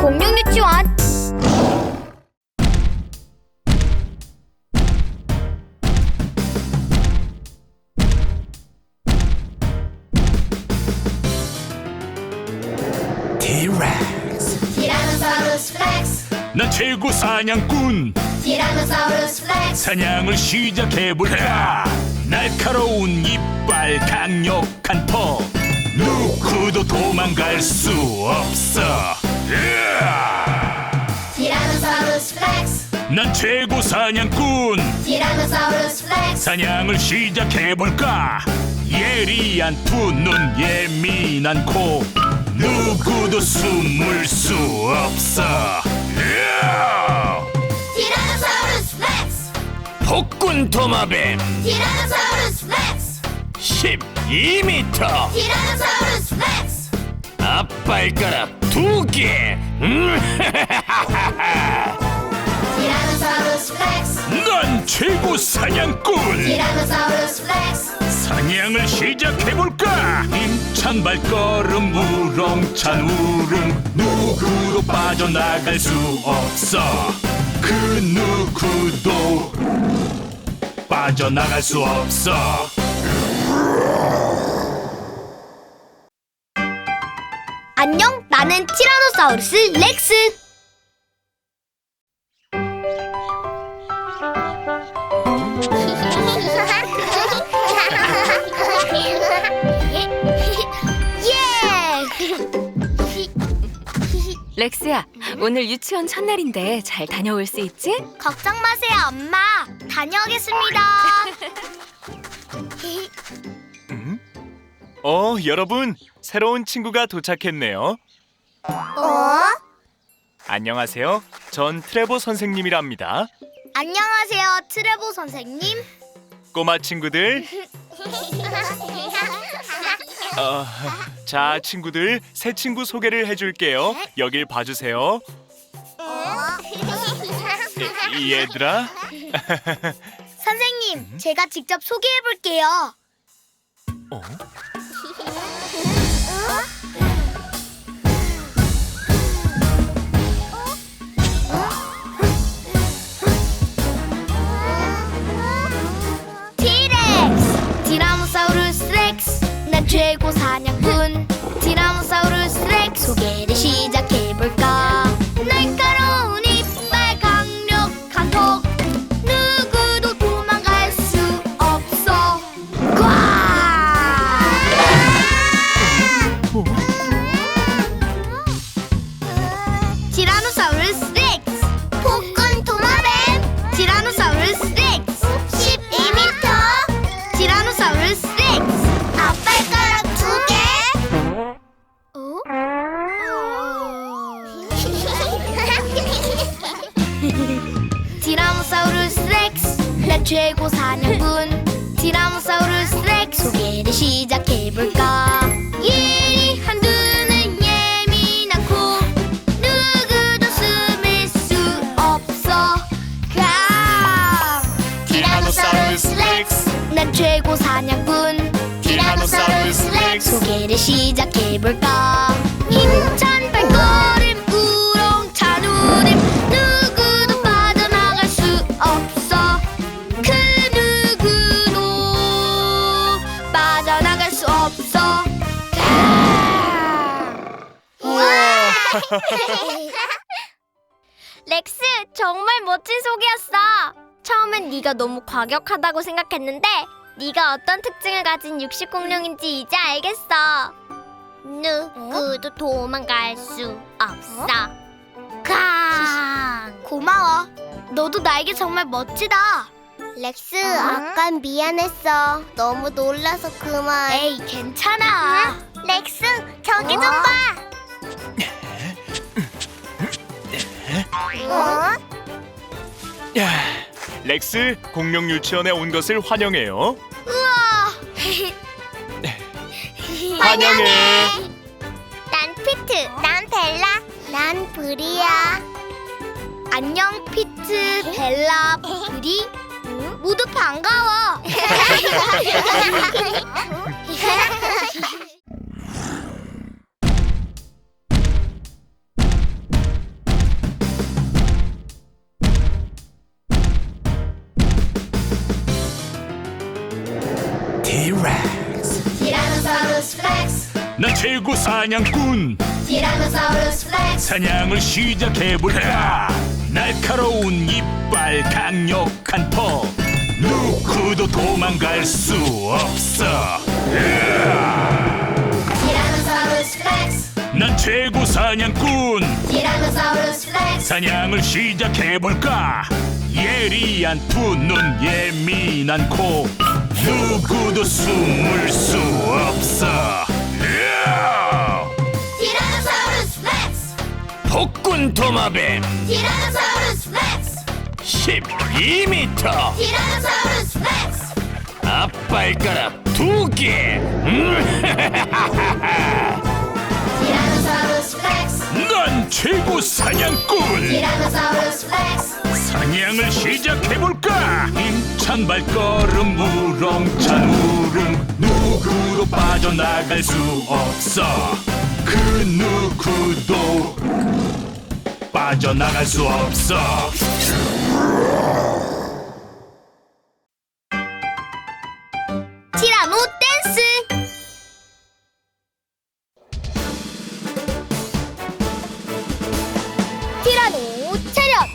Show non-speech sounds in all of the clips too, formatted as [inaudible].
공룡 유치원. 티렉스 티라노사우루스 렉스. 나 최고 사냥꾼. 티라노사우루스 렉스. 사냥을 시작해볼까? 날카로운 이빨 강력한 턱 누구도 도망갈 수 없어. 으아! 티라노사우루스 렉스. 난 최고 사냥꾼. 티라노사우루스 렉스. 사냥을 시작해볼까? 예리한 두 눈 예민한 코. 누구도 숨을 수 없어. 으아! 티라노사우루스 렉스. 폭군 도마뱀. 티라노사우루스 렉스 12m 티라노사우루스 렉스 앞발가락 두개. 티라노사우루스 렉스 난 최고 사냥꾼. 티라노사우루스 렉스 사냥을 시작해볼까? 힘찬 발걸음 우렁찬 울음 누구도 빠져나갈 수 없어. 그 누구도 빠져나갈 수 없어 안녕 나는 티라노사우루스 렉스 예! 렉스야, 오늘 유치원 첫날인데 잘 다녀올 수 있지? 걱정 마세요 엄마 다녀오겠습니다 [laughs] 어, 여러분, 새로운 친구가 도착했네요. 어? 안녕하세요. 전 트레보 선생님이랍니다. 안녕하세요 트레보 선생님 꼬마 친구들. [laughs] 어, 자, 친구들, 새 친구 소개를 해줄게요. 여길 봐주세요. 이- 얘들아, 선생님 제가 직접 소개해 볼게요 어? 티렉스 티라노사우루스 렉스 난 최고 사냥꾼. 티라노사우루스 렉스 소개를 해볼까 예리한 눈은 예민한 코 누구도 숨을 수 없어 가 티라노사우루스 렉스. 난 최고 사냥꾼 티라노사우루스 렉스. 소개를 시작해볼까 렉스 정말 멋진 소개였어. 처음엔 네가 너무 과격하다고 생각했는데 네가 어떤 특징을 가진 육식 공룡인지 이제 알겠어. 누구도 도망갈 수 없어. 강. 고마워. 너도 나에게 정말 멋지다. 렉스, 아깐 미안했어. 너무 놀라서 그만. 에이, 괜찮아. 렉스, 저기 좀 봐. 야, 렉스 공룡 유치원에 온 것을 환영해요. 우와! [laughs] 환영해. 난 피트, 난 벨라, 난 브리야. 안녕 피트, 벨라, 브리. 모두 반가워. [laughs] 티렉스 티라노사우루스 렉스 난 최고 사냥꾼. 티라노사우루스 렉스 사냥을 시작해볼까? 날카로운 이빨 강력한 턱 누구도 도망갈 수 없어. 티라노사우루스 렉스 난 최고 사냥꾼. 티라노사우루스 렉스 사냥을 시작해볼까? 예리한 두 눈 예민한 코 누구도 숨을 수 없어. 으아! 티라노사우루스 렉스 폭군 도마뱀. 티라노사우루스 렉스 12m 티라노사우루스 렉스 앞발가락 두개. 티라노사우루스 렉스 난 최고 사냥꾼. 티라노사우루스 렉스 사냥을 시작해볼까 힘찬 발걸음 우렁찬 울음. 누구도 빠져나갈 수 없어. 그 누구도 빠져나갈 수 없어. 티라노 댄스. 티라노 차렷.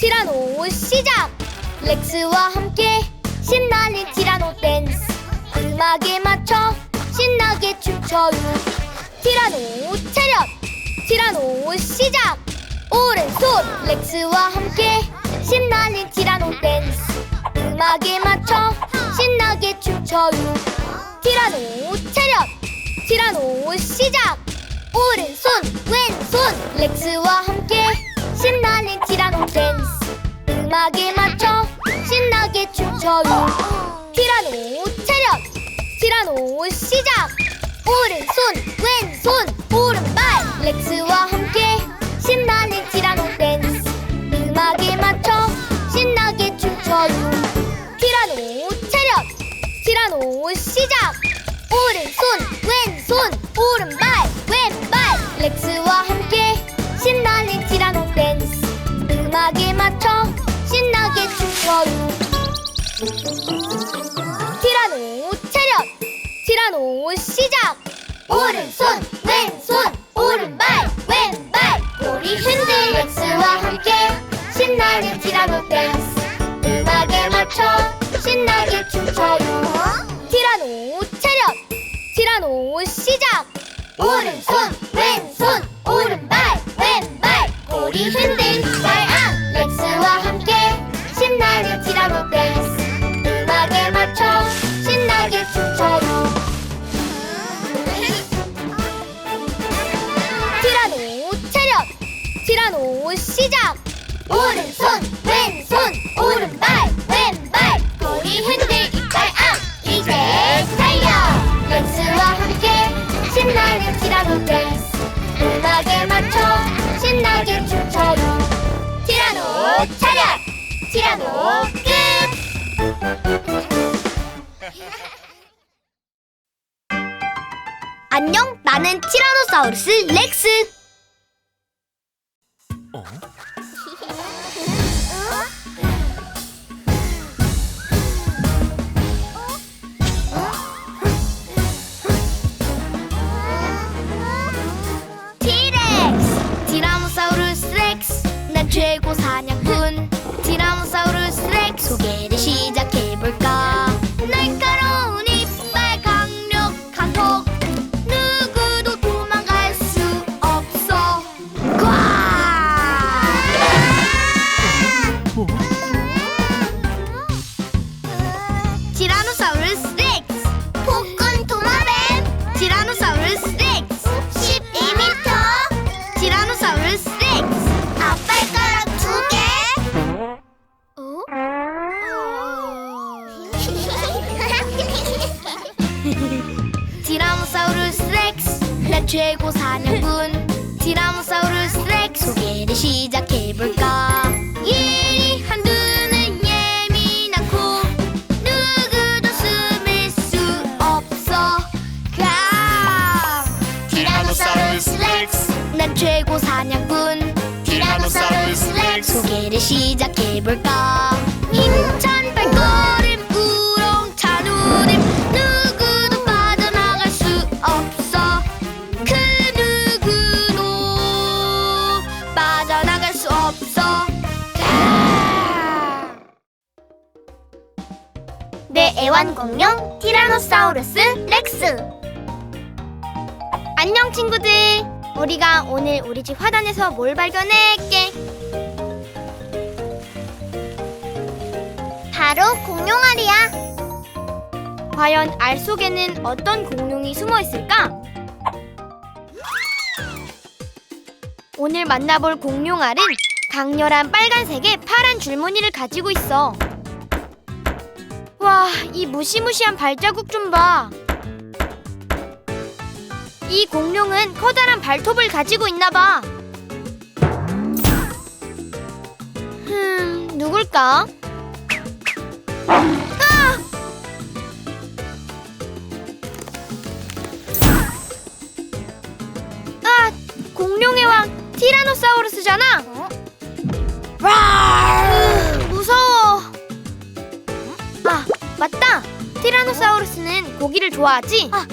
티라노 시작 렉스와 함께 신나는 티라노 댄스. 음악에 맞춰 신나게 춤춰요. 티라노 차렷 티라노 시작. 오른손 렉스와 함께 신나는 티라노 댄스. 음악에 맞춰 신나게 춤춰요. 티라노 차렷 티라노 시작. 오른손 왼손 렉스와 함께 신나는 티라노 댄스. 음악에 맞춰 춤춰요 티라노 차렷 티라노 시작. 오른손 왼손 오른발. 렉스와 함께 신나는 티라노 댄스. 음악에 맞춰 신나게 춤춰요. 티라노 차렷 티라노 시작. 오른손 왼손 오른발 왼발. 렉스와 함께 신나는 티라노 댄스. 음악에 맞춰 신나게 춤춰요 티라노 차렷 티라노 시작. 오른손 왼손 오른발 왼발. 꼬리 흔들 렉스와 함께 신나는 티라노 댄스 음악에 맞춰 신나게 춤춰요. 티라노 차렷 티라노 시작. 오른손 왼손 오른발 왼발. 꼬리 흔들 발앙 렉스와 함께 신나는 티라노 댄스 춤춰요 티라노 차렷 티라노 시작. 오른손 왼손 오른발 왼발. 꼬리 흔들 이빨 앙 이제 달려. 렉스와 함께 신나는 티라노 댄스. 음악에 맞춰 신나게 춤춰요. 티라노 차렷 티라노 끝 안녕 나는 티라노사우루스 렉스. 티렉스 티라노사우루스 렉스. 난 최고 사냥꾼 티라노사우루스 렉스. 소개를 시작해 볼까 최고 사냥꾼 티라노사우루스 렉스 소개를 시작해볼까? 눈은 티라노사우루스 렉스 난 최고 사냥꾼 티라노사우루스 렉스 소개를 시작해볼까? 힘찬 애완공룡 티라노사우루스 렉스. 안녕 친구들. 우리가 오늘 우리 집 화단에서 뭘 발견했게? 바로 공룡알이야. 과연 알 속에는 어떤 공룡이 숨어 있을까? 오늘 만나볼 공룡알은 강렬한 빨간색의 파란 줄무늬를 가지고 있어. 와, 이 무시무시한 발자국 좀 봐. 이 공룡은 커다란 발톱을 가지고 있나 봐. 흠, 누굴까? 아! 아, 공룡의 왕 티라노사우루스잖아. 으, 고기를 좋아하지? 아.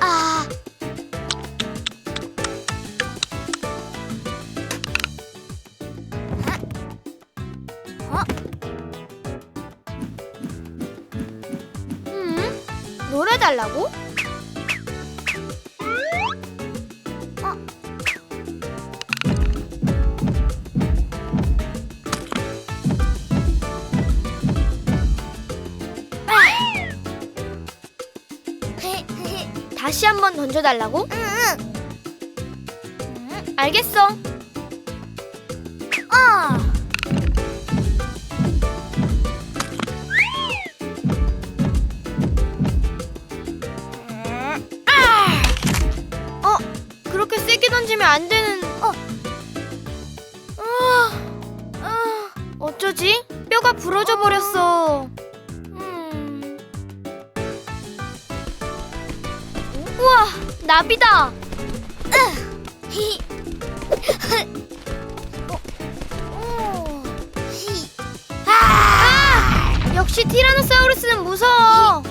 아. 음? 노래 달라고? 던져달라고? 응. 알겠어. 아. 아! 어, 그렇게 세게 던지면 안 되는. 어. 아, 아, 어쩌지? 뼈가 부러져 버렸어. 나비다. 아! 역시 티라노사우루스는 무서워.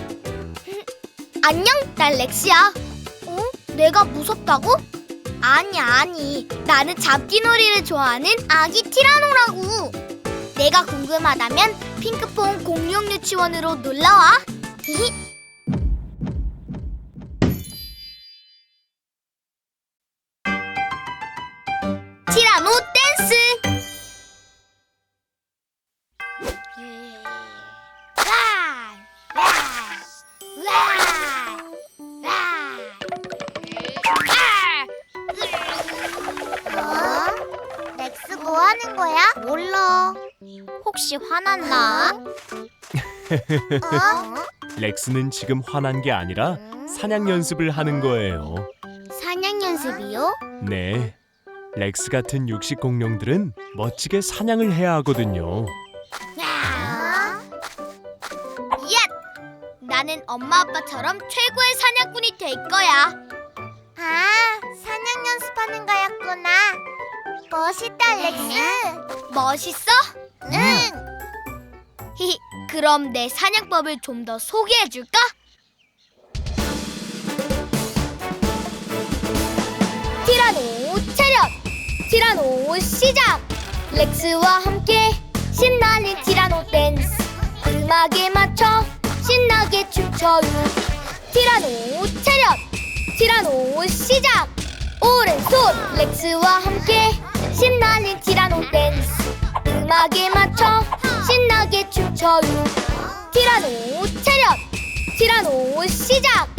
안녕, 난 렉시야. 어? 내가 무섭다고? 아니, 아니. 나는 잡기놀이를 좋아하는 아기 티라노라고. 내가 궁금하다면 핑크퐁 공룡 유치원으로 놀러와. 티라 거야? 몰라. 혹시 화났나? [laughs] 어? 렉스는 지금 화난 게 아니라 사냥 연습을 하는 거예요. 사냥 연습이요? 네. 렉스 같은 육식 공룡들은 멋지게 사냥을 해야 하거든요. 야! 나는 엄마 아빠처럼 최고의 사냥꾼이 될 거야. 아, 사냥 연습하는 거였구나. 멋있다, 렉스. 멋있어? 응. 히, 그럼 내 사냥법을 좀 더 소개해 줄까? 티라노 차렷! 티라노 시작! 렉스와 함께 신나는 티라노 댄스 음악에 맞춰 신나게 춤춰요 티라노 차렷! 티라노 시작! 오른손 렉스와 함께 신나는 티라노 댄스. 음악에 맞춰 신나게 춤춰요. 티라노 차렷! 티라노 시작!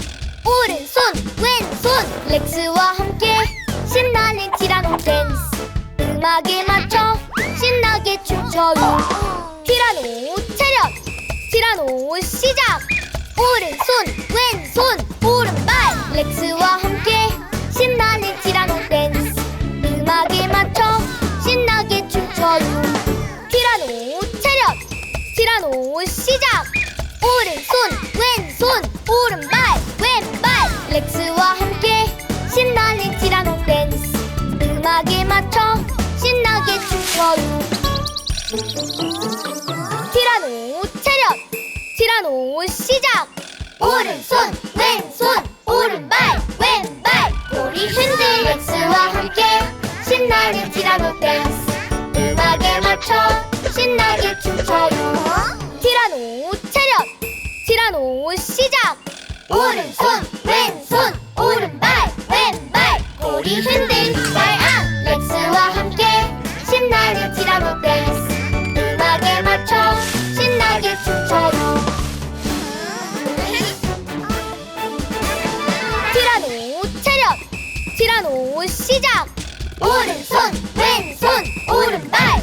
오른손 왼손. 렉스와 함께 신나는 티라노 댄스. 음악에 맞춰 신나게 춤춰요. 티라노 차렷. 티라노 시작. 오른손 왼손. 오른발. 렉스와 함께 신나는 티라노 댄스. 음악에 맞춰 시작! 오른손 왼손 오른발 왼발! 렉스와 함께 신나는 티라노 댄스. 음악에 맞춰 신나게 춤춰요. 티라노 차렷! 티라노 시작! 오른손 왼손 오른발 왼발! 꼬리 흔들 렉스와 함께 신나는 티라노 댄스. 음악에 맞춰 신나게 춤춰요 오른손 왼손 오른발 왼발. 꼬리 흔들 발앙 렉스와 함께 신나는 티라노 댄스 음악에 맞춰 신나게 춤춰요. 티라노 차렷 티라노 시작. 오른손 왼손 오른발